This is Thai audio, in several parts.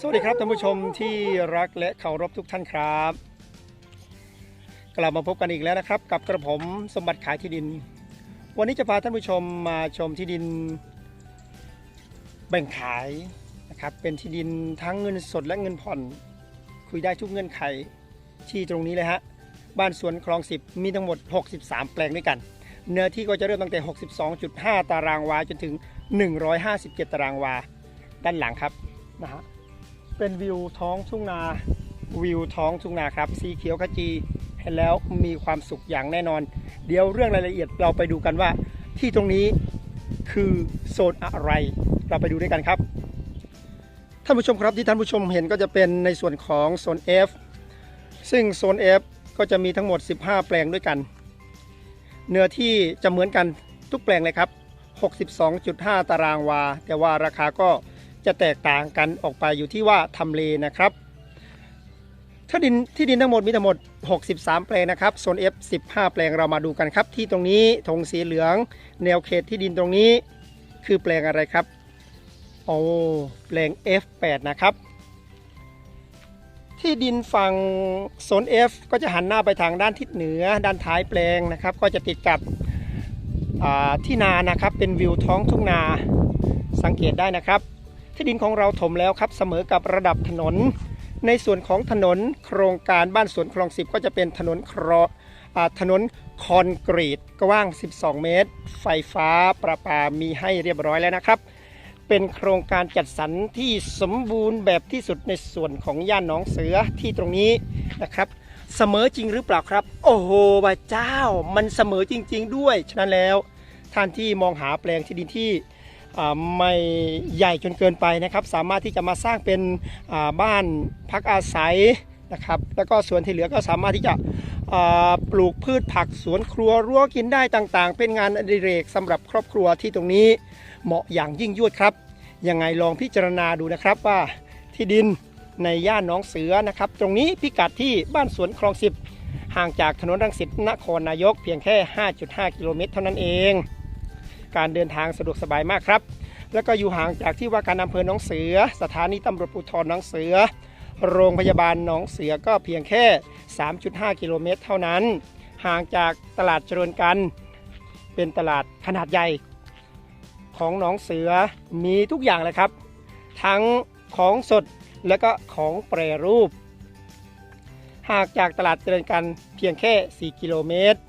สวัสดีครับท่านผู้ชมที่รักและเคารพทุกท่านครับ กลับมาพบกันอีกแล้วนะครับ กับกระผมสมบัติขายที่ดิน วันนี้จะพาท่านผู้ชมมาชมที่ดิน แบ่งขายนะครับเป็นที่ดินทั้งเงินสดและเงินผ่อน คุยได้ทุกเงื่อนไขที่ตรงนี้เลยฮะบ้านสวนคลอง 10 มีทั้งหมด 63 แปลงด้วยกัน เนื้อที่ก็จะเริ่มตั้งแต่ 62.5 ตารางวาจนถึง 157 ตารางวา ด้านหลังครับนะฮะ เป็นวิวท้องทุ่งนาวิวท้องทุ่งนาครับ สีเขียวขจีเห็นแล้วมีความสุขอย่างแน่นอน เดี๋ยวเรื่องรายละเอียดเราไปดูกันว่า ที่ตรงนี้คือโซนอะไร เราไปดูด้วยกันครับท่านผู้ชมครับที่ท่านผู้ชมเห็นก็จะเป็นในส่วนของโซน F ซึ่งโซน F ก็จะมีทั้งหมด 15 แปลงด้วยกัน เนื้อที่จะเหมือนกันทุกแปลงเลยครับ 62.5 ตารางวา แต่ว่าราคาก็ จะแตกต่างกันออกไปอยู่ที่ว่าทำเลนะครับถ้าดินที่ดินทั้งหมดมีทั้งหมด 63 แปลงนะครับโซน F 15 แปลงเรามาดูกันครับ ที่ตรงนี้ธงสีเหลือง แนวเขตที่ดินตรงนี้คือแปลงอะไรครับโอ้แปลง F8 นะครับ ที่ดินฝั่งโซน F ก็จะหันหน้าไปทางด้านทิศเหนือ ด้านท้ายแปลงนะครับ ก็จะติดกับที่นานะครับเป็นวิวท้องทุ่งนาสังเกตได้นะครับ ที่ดินของเราถมแล้วครับเสมอกับระดับถนน ในส่วนของถนนโครงการบ้านสวนคลองสิบก็จะเป็นถนนครอถนนคอนกรีตกว้าง 12 เมตร ไฟฟ้าประปามีให้เรียบร้อยแล้วนะครับ เป็นโครงการจัดสรรที่สมบูรณ์แบบที่สุดในส่วนของย่านหนองเสือที่ตรงนี้นะครับเสมอจริงหรือเปล่าครับ โอ้โหพระเจ้า มันเสมอจริง ๆ ด้วย ฉะนั้นแล้วท่านที่มองหาแปลงที่ดินที่ ไม่ใหญ่จนเกินไปนะครับ สามารถที่จะมาสร้างเป็นบ้านพักอาศัยนะครับแล้วก็ส่วนที่เหลือก็สามารถที่จะปลูกพืชผักสวนครัวรั้วกินได้ต่างๆ เป็นงานอดิเรกสำหรับครอบครัวที่ตรงนี้เหมาะอย่างยิ่งยวดครับ ยังไงลองพิจารณาดูนะครับว่าที่ดินในย่านน้องเสือนะครับ ตรงนี้พิกัดที่บ้านสวนคลองสิบห่างจากถนนรังสิตนครนายกเพียงแค่ 5.5 กิโลเมตรเท่านั้นเอง การเดินทางสะดวกสบายมากครับ แล้วก็อยู่ห่างจากที่ว่าการอำเภอหนองเสือ สถานีตำรวจภูธรหนองเสือ โรงพยาบาลหนองเสือก็เพียงแค่ 3.5 กิโลเมตร เท่านั้น ห่างจากตลาดเจริญกัน เป็นตลาดขนาดใหญ่ ของหนองเสือมีทุกอย่างเลยครับ ทั้งของสดและก็ของแปรรูปหากจากตลาดเจริญกันเพียงแค่ 4 กิโลเมตร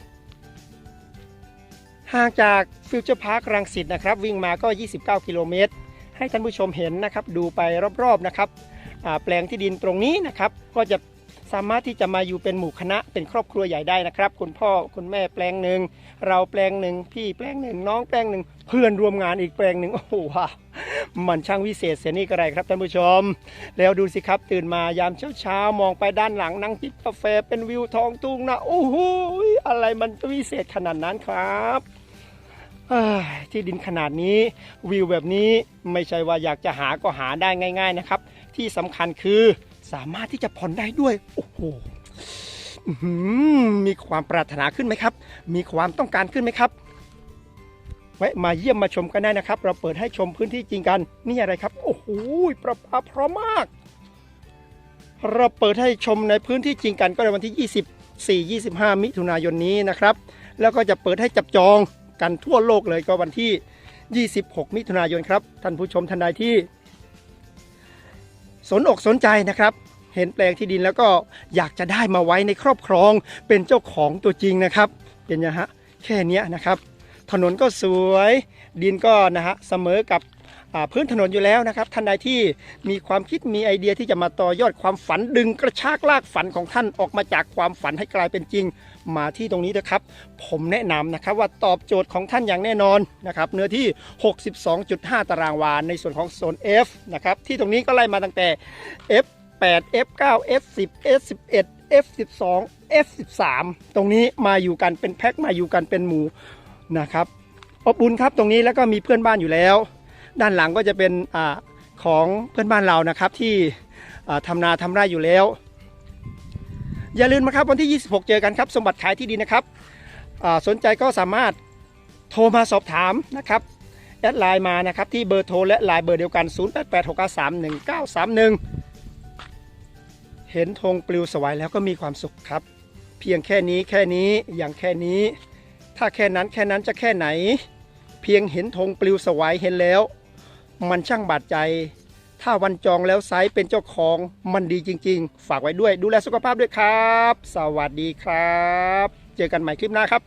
ห่างจากฟิวเจอร์พาร์ครังสิตนะครับ วิ่งมาก็ 29 กิโลเมตร ให้ท่านผู้ชมเห็นนะครับ ดูไปรอบๆนะครับแปลงที่ดินตรงนี้นะครับ ก็จะสามารถที่จะมาอยู่เป็นหมู่คณะเป็นครอบครัวใหญ่ได้นะครับ คุณพ่อคุณแม่แปลงหนึ่งเราแปลงหนึ่งพี่แปลงหนึ่งน้องแปลงหนึ่งเพื่อนรวมงานอีกแปลงหนึ่งโอ้โหว้ามันช่างวิเศษเสียนี่กระไรครับท่านผู้ชม แล้วดูสิครับตื่นมายามเช้าๆมองไปด้านหลังนั่งจิบกาแฟเป็นวิวทองทุ่งนะโอ้โหอะไรมันจะวิเศษขนาดนั้นครับ ที่ดินขนาดนี้วิวแบบนี้ไม่ใช่ว่าอยากจะหาก็หาได้ง่าย ๆนะครับ ที่สำคัญคือสามารถที่จะผ่อนได้ด้วย โอ้โหมีความปรารถนาขึ้นไหมครับ มีความต้องการขึ้นไหมครับแวะมาเยี่ยมมาชมกันได้นะครับ เราเปิดให้ชมพื้นที่จริงกัน นี่อะไรครับ โอ้โหประปาพร้อมมาก เราเปิดให้ชมในพื้นที่จริงกันก็ในวันที่ 24 25 มิถุนายนนี้นะครับ แล้วก็จะเปิดให้จับจอง กันทั่วโลกเลยก็วันที่ 26 มิถุนายนครับท่านผู้ชมท่านใดที่ สนอกสนใจนะครับ เห็นแปลงที่ดินแล้วก็อยากจะได้มาไว้ในครอบครองเป็นเจ้าของตัวจริงนะครับ เป็นยังฮะแค่นี้นะครับ ถนนก็สวยดินก็นะฮะเสมอกับ พื้นถนนอยู่แล้วนะครับ ท่านใดที่มีความคิดมีไอเดียที่จะมาต่อยอดความฝันดึงกระชากลากฝันของท่านออกมาจากความฝันให้กลายเป็นจริง มาที่ตรงนี้นะครับ ผมแนะนำนะครับว่าตอบโจทย์ของท่านอย่างแน่นอนนะครับเนื้อที่ 62.5 ตารางวาในส่วนของโซน F นะครับที่ตรงนี้ก็ไล่มาตั้งแต่ F8 F9 F10 F11 F12 F13 ตรงนี้มาอยู่กันเป็นแพ็คมาอยู่กันเป็นหมู่นะครับอบอุ่นครับตรงนี้แล้วก็มีเพื่อนบ้านอยู่แล้ว ด้านหลังก็จะเป็นอของเพื่อนบ้านเรานะครับที่อ่าทำนาทำไร่อยู่แล้ว อย่าลืมนะครับวันที่ 26 เจอกันครับ สมบัติขายที่ดินนะครับสนใจก็สามารถโทรมาสอบถามนะครับแอดไลน์มานะครับที่เบอร์โทรและไลน์เบอร์เดียวกัน 0886931931 เห็นธงปลิวสวายแล้วก็มีความสุขครับ เพียงแค่นี้แค่นี้อย่างแค่นี้ ถ้าแค่นั้นแค่นั้นจะแค่ไหน เพียงเห็นธงปลิวสวายเห็นแล้ว มันช่างบาดใจ ถ้าวันจองแล้วไซส์เป็นเจ้าของมันดีจริง ๆ ฝากไว้ด้วยดูแลสุขภาพด้วยครับ สวัสดีครับ เจอกันใหม่คลิปหน้าครับ